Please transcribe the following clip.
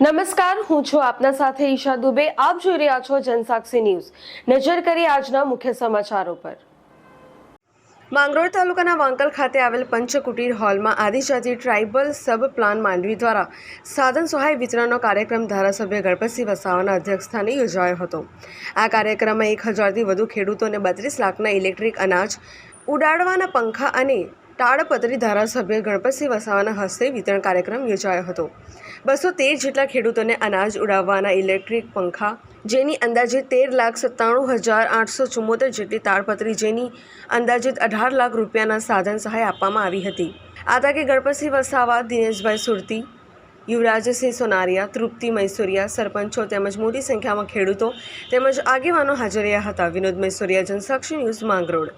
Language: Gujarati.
નમસ્કાર, હું છું આપના સાથે ઈશા દુબે. આપ જોઈ રહ્યા છો જનસાક્ષી ન્યૂઝ. નજર કરી આજના મુખ્ય સમાચારો પર. માંગરોળ તાલુકાના વાંકલ ખાતે આવેલ પંચકુટીર હોલમાં આદિજાતિ ટ્રાઇબલ સબ પ્લાન માંડવી દ્વારા સાધન સહાય વિતરણનો કાર્યક્રમ ધારાસભ્ય ગણપતસિંહ વસાવાના અધ્યક્ષસ્થાને યોજાયો હતો. આ કાર્યક્રમમાં એક હજારથી વધુ ખેડૂતોને બત્રીસ લાખના ઇલેક્ટ્રિક અનાજ, ઉડાડવાના પંખા અને તાડપત્રી ધારાસભ્ય ગણપતસિંહ વસાવાના હસ્તે વિતરણ કાર્યક્રમ યોજાયો હતો. બસો તેર જેટલા ખેડૂતોને અનાજ ઉડાવવાના ઇલેક્ટ્રિક પંખા, જેની અંદાજિત તેર લાખ સત્તાણું હજાર આઠસો ચુમ્મોતેર જેટલી તાડપત્રી, જેની અંદાજિત અઢાર લાખ રૂપિયાના સાધન સહાય આપવામાં આવી હતી. આ તકે ગણપતસિંહ વસાવા, દિનેશભાઈ સુરતી, યુવરાજસિંહ સોનારિયા, તૃપ્તિ મૈસુરિયા, સરપંચો તેમજ મોટી સંખ્યામાં ખેડૂતો તેમજ આગેવાનો હાજર રહ્યા હતા. વિનોદ મૈસુરિયા, જનસાક્ષી ન્યૂઝ માંગરોળ.